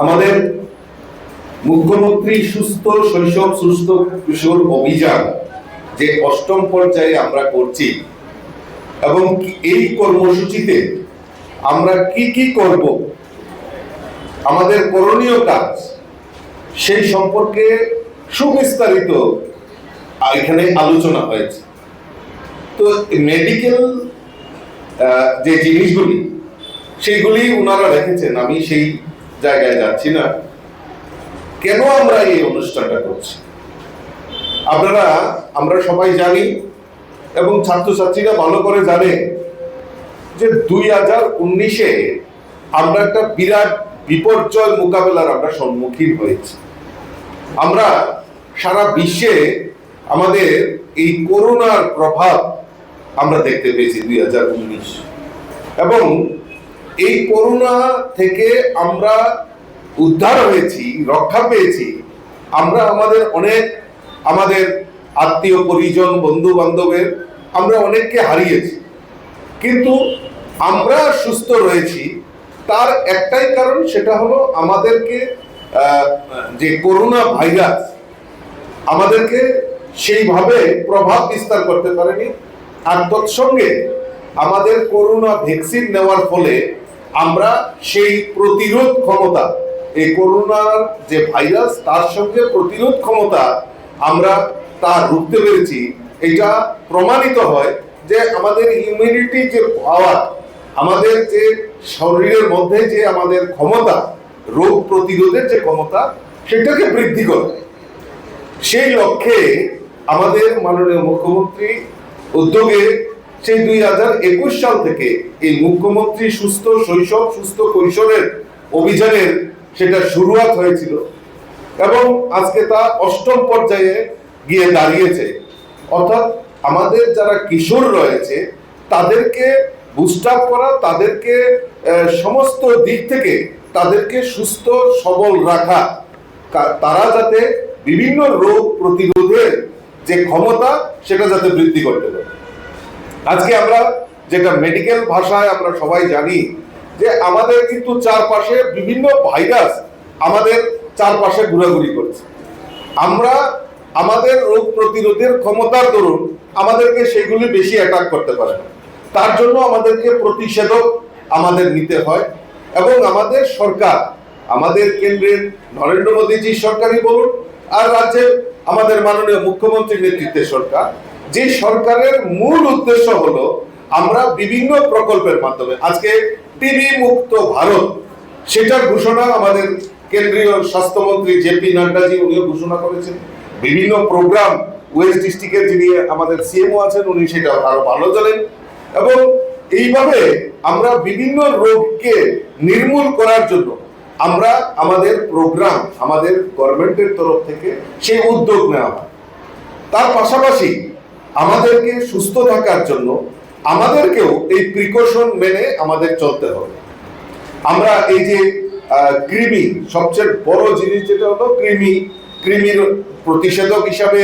আমাদের মুখ্যমন্ত্রী সুস্থ, শৈশব সুস্থ কিশোর অভিযান যে অষ্টম পর্যায়ে আমরা করছি, এবং এই কর্মসূচিতে আমরা কি কি করব, আমাদের করণীয় কাজ, সেই সম্পর্কে সুবিস্তারিত এখানে আলোচনা হয়েছে। তো মেডিকেল যে জিনিসগুলি সেইগুলি ওনারা রেখেছেন, আমি সেই জায়গায় যাচ্ছি না। কেন আমরা এই অনুষ্ঠানটা করছি? আপনারা, আমরা সবাই জানি এবং ছাত্রছাত্রীরা ভালো করে জানে যে দুই হাজার উনিশে আমরা একটা বিরাট বিপর্যয় মোকাবেলার আমরা সম্মুখীন হয়েছি। আমরা সারা বিশ্বে আমাদের এই করোনার প্রভাব আমরা দেখতে পেয়েছি দুই হাজার উনিশ। এবং এই করোনা থেকে আমরা উদ্ধার হয়েছি, রক্ষা পেয়েছি। আমরা আমাদের অনেক, আমাদের আত্মীয় পরিজন বন্ধু বান্ধবের আমরা অনেককে হারিয়েছি। কিন্তু আমরা সুস্থ রয়েছি। তার একটাই কারণ সেটা হলো আমাদেরকে যে করোনা ভাইরাস, আমাদেরকে সেইভাবে প্রভাব বিস্তার করতে পারেনি। আর তৎসঙ্গে আমাদের করোনা ভ্যাকসিন নেওয়ার ফলে আমরা সেই প্রতিরোধ ক্ষমতা, এই করোনার যে ভাইরাস, তার সঙ্গে প্রতিরোধ ক্ষমতা আমরা তা রুখতে পেরেছি। এটা প্রমাণিত হয় যে আমাদের ইমিউনিটি যে পাওয়ার আমাদের যে শরীরের মধ্যে যে আমাদের ক্ষমতা, রোগ প্রতিরোধের যে ক্ষমতা, সেটাকে বৃদ্ধি করে। সেই লক্ষ্যে আমাদের মাননীয় মুখ্যমন্ত্রী উদ্যোগে সেই দুই হাজার একুশ সাল থেকে এই মুখ্যমন্ত্রী সুস্থ শৈশব, সুস্থ কৈশোরের অভিযানের সেটা শুরুয়াত হয়েছিল এবং আজকে তা অষ্টম পর্যায়ে গিয়ে দাঁড়িয়েছে। অর্থাৎ আমাদের যারা কিশোর রয়েছে, তাদেরকে বুস্ট আপ করা, তাদেরকে সমস্ত দিক থেকে তাদেরকে সুস্থ, সবল রাখা। তারা যাতে বিভিন্ন রোগ প্রতিরোধের যে ক্ষমতা, সেটা যাতে বৃদ্ধি করতে পারে। আজকে আমরা যেটা মেডিকেল ভাষায় আমরা সবাই জানি যে আমাদের কিন্তু চারপাশে বিভিন্ন ভাইরাস আমাদের চারপাশে ঘোরাঘুরি করছে। আমরা আমাদের রোগ প্রতিরোধের ক্ষমতার দরুন আমাদেরকে সেগুলি বেশি অ্যাটাক করতে পারে তার জন্য আমাদেরকে প্রতিষেধক আমাদের নিতে হয় এবং আমাদের সরকার, আমাদের কেন্দ্রের নরেন্দ্র মোদীজি সরকারই বলুন আর রাজ্যে আমাদের মাননীয় মুখ্যমন্ত্রীর নেতৃত্বে সরকার যে সরকারের মূল উদ্দেশ্য হলো আমরা বিভিন্ন প্রকল্পের মাধ্যমে, আজকে টিবি মুক্ত ভারত, সেটার ঘোষণা আমাদের কেন্দ্রীয় স্বাস্থ্যমন্ত্রী জেপি নাড্ডাজি উনিও ঘোষণা করেছেন। বিভিন্ন প্রোগ্রাম ওয়েস্ট ডিস্ট্রিক্টের যিনি আমাদের সিএমও আছেন, উনি সেটা আরও ভালো জানেন। এবং এইভাবে আমরা বিভিন্ন রোগকে নির্মূল করার জন্য আমরা আমাদের প্রোগ্রাম আমাদের গভর্নমেন্টের তরফ থেকে সেই উদ্যোগ নেওয়া হয়। তার পাশাপাশি আমাদেরকে সুস্থ থাকার জন্য আমাদেরকেও এই প্রিকশন মেনে আমাদের চলতে হবে। আমরা এই যে কৃমি, সবচেয়ে বড় জিনিস যেটা হলো কৃমি, কৃমির প্রতিষেধক হিসাবে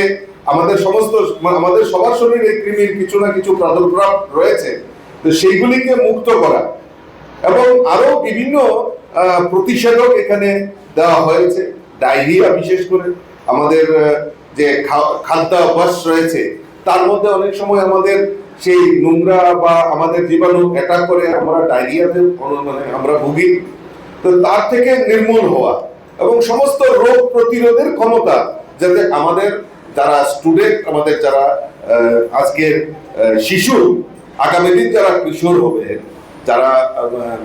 আমাদের সমস্ত আমাদের সবার শরীরে কৃমির কিছু না কিছু প্রাদুর্ভাব রয়েছে, তো সেইগুলিকে মুক্ত করা। এবং আরও বিভিন্ন প্রতিষেধক এখানে দেওয়া হয়েছে, ডায়রিয়া বিশেষ করে, আমাদের যে খাদ্যাভ্যাস রয়েছে তার মধ্যে অনেক সময় আমাদের সেই নোংরা বা আমাদের জীবাণু অ্যাটাক করে, আমরা ডায়রিয়াতে মানে আমরা ভুগি। তো তার থেকে নির্মূল হওয়া এবং সমস্ত রোগ প্রতিরোধের ক্ষমতা যাতে আমাদের যারা স্টুডেন্ট আমাদের যারা আজকের শিশু, আগামী দিন যারা কিশোর হবে, যারা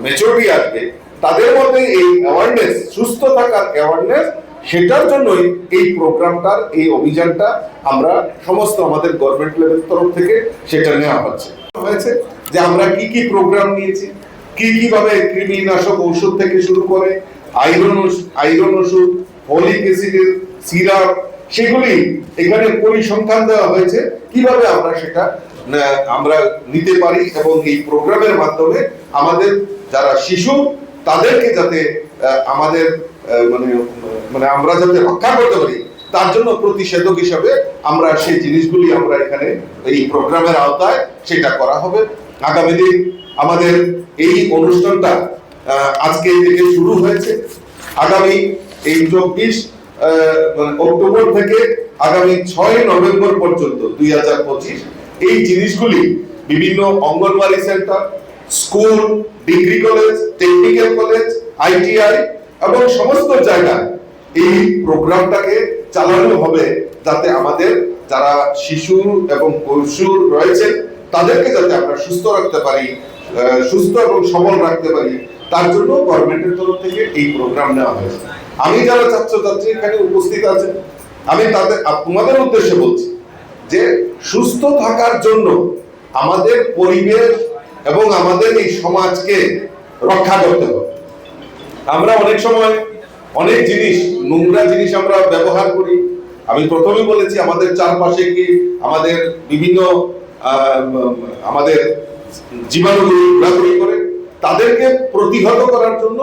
মেচুরিটি আসবে তাদের মধ্যে এই অ্যাওয়ারনেস সুস্থ থাকার অ্যাওয়ারনেস সেটার জন্যই এই প্রোগ্রামটার, এই অভিযানটা আমরা সমস্ত আমাদের গভর্নমেন্ট লেভেল তরফ থেকে সেটা নেওয়া হচ্ছে। হয়েছে যে আমরা কি কি প্রোগ্রাম নিয়েছি, কি কীভাবে কৃমিনাশক ঔষধ থেকে শুরু করে আয়রন আয়রন ওষুধ ফলিক অ্যাসিডের সিরাপ সেগুলি এখানে পরিসংখ্যান দেওয়া হয়েছে, কীভাবে আমরা সেটা আমরা নিতে পারি এবং এই প্রোগ্রামের মাধ্যমে আমাদের যারা শিশু, তাদেরকে যাতে আমাদের মানে মানে আমরা যাতে রক্ষা করতে পারি, তার জন্য প্রতিষেধক হিসাবে আমরা সেই জিনিসগুলি আমরা এখানে, এই প্রোগ্রামের আওতায় সেটা করা হবে। আগামী দিন আমাদের এই অনুষ্ঠানটা আজকে থেকে শুরু হয়েছে। আগামী এই চব্বিশ অক্টোবর থেকে আগামী ছয় নভেম্বর পর্যন্ত, দুই হাজার পঁচিশ, এই জিনিসগুলি বিভিন্ন anganwadi centre, school, degree college, technical college ITI এবং সমস্ত জায়গায় এই প্রোগ্রামটাকে চালানো হবে যাতে আমাদের যারা শিশু এবং কৈশোর রয়েছে তাদেরকে যাতে আমরা সুস্থ রাখতে পারি সুস্থ এবং সবল রাখতে পারি, তার জন্য গভর্নমেন্টের তরফ থেকে এই প্রোগ্রাম নেওয়া হয়েছে। আমি যারা ছাত্রছাত্রী এখানে উপস্থিত আছেন, আমি তাদের তোমাদের উদ্দেশ্যে বলছি যে সুস্থ থাকার জন্য আমাদের পরিবেশ এবং আমাদের এই সমাজকে রক্ষা করতে হবে। আমরা অনেক সময় অনেক জিনিস, নোংরা জিনিস আমরা ব্যবহার করি। আমি প্রথমে বলেছি, আমাদের চারপাশে কি আমাদের বিভিন্ন আমাদের জীবাণুগুলি করে, তাদেরকে প্রতিহত করার জন্য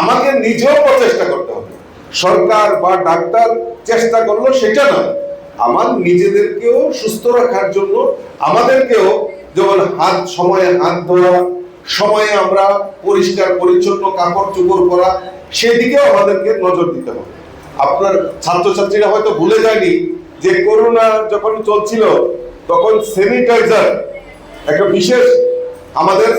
আমাকে নিজেও প্রচেষ্টা করতে হবে। সরকার বা ডাক্তার চেষ্টা করল, সেটা না আমার নিজেদেরকেও সুস্থ রাখার জন্য আমাদেরকেও যেমন হাত, সময়ে হাত ধোয়া সময়ে আমরা পরিষ্কার, পরিচ্ছন্ন, কাপড় চোপড় করা সেদিকেও আমাদেরকে নজর দিতে হবে। আপনার ছাত্রছাত্রীরা হয়তো ভুলে যায়নি যে করোনা যখন চলছিল, তখন স্যানিটাইজার একটা বিশেষ আমাদের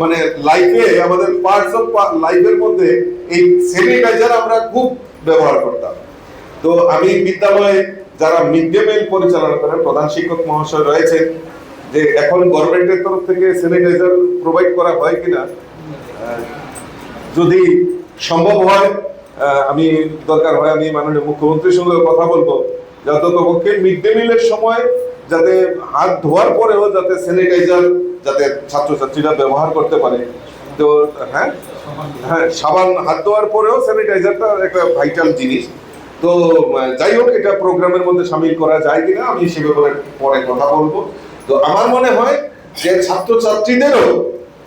মানে লাইফে আমাদের পার্টস অফ লাইফের মধ্যে এই স্যানিটাইজার আমরা খুব ব্যবহার করতাম। তো আমি বিদ্যালয়ে যারা মিড ডে মিল পরিচালনা করেন, প্রধান শিক্ষক মহাশয় রয়েছে যে এখন গভর্নমেন্টের তরফ থেকে স্যানিটাইজার প্রোভাইড করা হয় কিনা যদি সম্ভব হয় আমি দরকার হয় আমি মাননীয় মুখ্যমন্ত্রীর সঙ্গে কথা বলব। যাতে পক্ষে মিড ডে মিলের সময় যাতে হাত ধোয়ার পরেও যাতে স্যানিটাইজার যাতে ছাত্রছাত্রীরা ব্যবহার করতে পারে। তো হ্যাঁ? হ্যাঁ সাবান হাত ধোয়ার পরেও স্যানিটাইজারটা একটা ভাইটাল জিনিস। তো, যাই হোক, এটা প্রোগ্রামের মধ্যে সামিল করা যায় কিনা, আমি সে ব্যাপারে পরে কথা বলব। তো আমার মনে হয় যে ছাত্রছাত্রীদেরও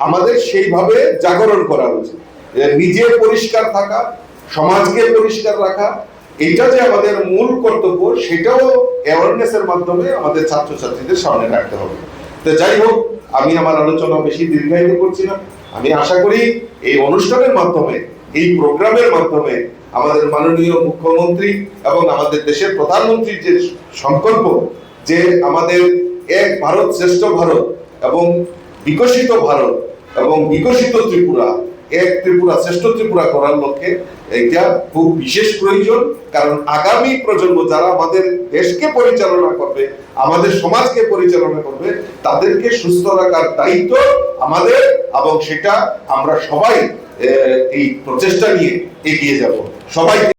আমাদের সেইভাবে জাগরণ করা উচিত। নিজে পরিষ্কার থাকা, সমাজকে পরিষ্কার রাখা এটা যে আমাদের মূল কর্তব্য, সেটাও অ্যাওয়ারনেসের মাধ্যমে আমাদের ছাত্রছাত্রীদের সামনে রাখতে হবে। তো যাই হোক, আমি আমার আলোচনা বেশি দীর্ঘায়িত করছি না। আমি আশা করি এই অনুষ্ঠানের মাধ্যমে, এই প্রোগ্রামের মাধ্যমে আমাদের মাননীয় মুখ্যমন্ত্রী এবং আমাদের দেশের প্রধানমন্ত্রীর যে সংকল্প, যে আমাদের এক ভারত শ্রেষ্ঠ ভারত এবং বিকশিত ভারত এবং বিকশিত ত্রিপুরা, এক ত্রিপুরা শ্রেষ্ঠ ত্রিপুরা করার লক্ষ্যে এটা খুব বিশেষ প্রয়োজন। কারণ আগামী প্রজন্ম যারা আমাদের দেশকে পরিচালনা করবে, আমাদের সমাজকে পরিচালনা করবে, তাদেরকে সুস্থ রাখার দায়িত্ব আমাদের এবং সেটা আমরা সবাই এই প্রচেষ্টা নিয়ে এগিয়ে যাব। সবাই